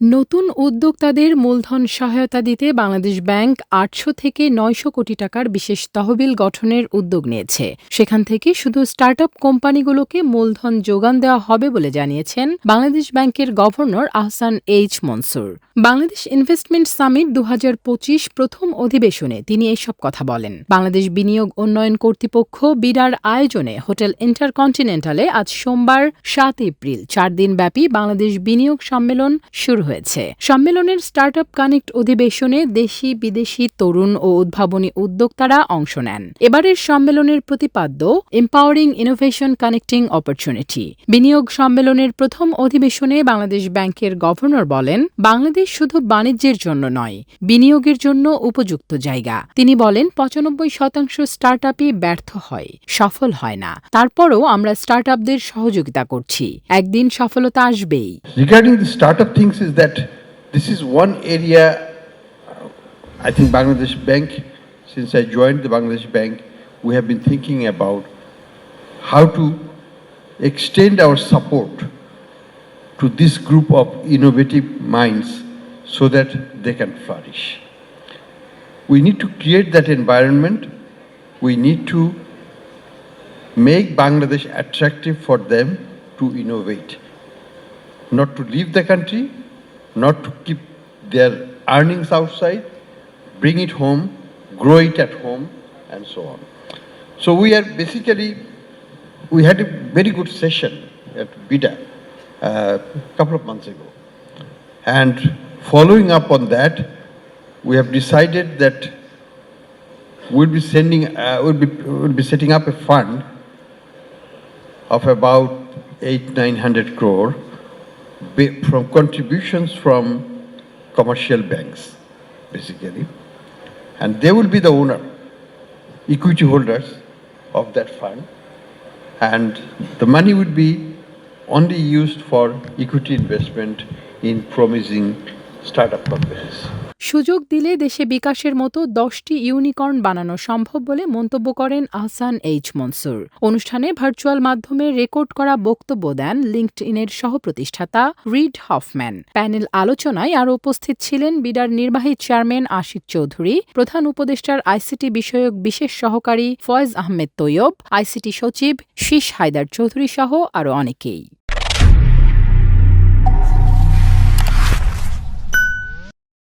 নতুন উদ্যোক্তাদের মূলধন সহায়তা দিতে বাংলাদেশ ব্যাংক আটশো থেকে নয়শো কোটি টাকার বিশেষ তহবিল গঠনের উদ্যোগ নিয়েছে। সেখান থেকে শুধু স্টার্টআপ কোম্পানিগুলোকে মূলধন যোগান দেওয়া হবে বলে জানিয়েছেন বাংলাদেশ ব্যাংকের governor Ahsan H Mansur. Bangladesh investment summit দু হাজার পঁচিশ প্রথম অধিবেশনে তিনি এসব কথা বলেন। বাংলাদেশ বিনিয়োগ উন্নয়ন কর্তৃপক্ষ বিডার আয়োজনে হোটেল ইন্টারকন্টিনেন্টালে আজ সোমবার সাত এপ্রিল চার দিনব্যাপী বাংলাদেশ বিনিয়োগ সম্মেলন শুরু হয়েছে। সম্মেলনের স্টার্ট আপ কানেক্ট অধিবেশনে দেশি বিদেশি তরুণ ও উদ্ভাবনী উদ্যোক্তারা অংশ নেন। এবারের সম্মেলনের প্রতিপাদ্য এম্পাওয়ারিং ইনোভেশন কানেক্টিং অপরচুনিটি বিনিয়োগ সম্মেলনের প্রথম অধিবেশনে বাংলাদেশ ব্যাংকের গভর্নর বলেন, বাংলাদেশ শুধু বাণিজ্যের জন্য নয়, বিনিয়োগের জন্য উপযুক্ত জায়গা। তিনি বলেন, পঁচানব্বই শতাংশ স্টার্ট আপই ব্যর্থ হয়, সফল হয় না। তারপরও আমরা স্টার্ট আপদের সহযোগিতা করছি। একদিন সফলতা আসবেই। Regarding the startup things is that this is one area, uh, I think Bangladesh Bank, since I joined the Bangladesh Bank, we have been thinking about how to extend our support to this group of innovative minds so that they can flourish. We need to create that environment. We need to make Bangladesh attractive for them to innovate not to leave the country, not to keep their earnings outside, bring it home, grow it at home, and so on. So we are basically, we had a very good session at Bida a couple of months ago. And following up on that, we have decided that we'll be sending, uh, we'll, be, we'll be setting up a fund of about eight, nine hundred crore from contributions from commercial banks, basically. And they will be the owner, equity holders of that fund. And the money would be only used for equity investment in promising startup companies. সুযোগ দিলে দেশে বিকাশের মতো দশটি unicorn বানানো সম্ভব বলে মন্তব্য করেন আহসান এইচ মনসুর। অনুষ্ঠানে ভার্চুয়াল মাধ্যমে রেকর্ড করা বক্তব্য দেন লিঙ্কড ইনের সহপ্রতিষ্ঠাতা রিড হফম্যান। প্যানেল আলোচনায় আরও উপস্থিত ছিলেন বিডার নির্বাহী চেয়ারম্যান আশিক চৌধুরী, প্রধান উপদেষ্টার আইসিটি বিষয়ক বিশেষ সহকারী ফয়েজ আহমেদ তৈয়ব, আইসিটি সচিব শীষ হায়দার চৌধুরী সহ আরও অনেকেই।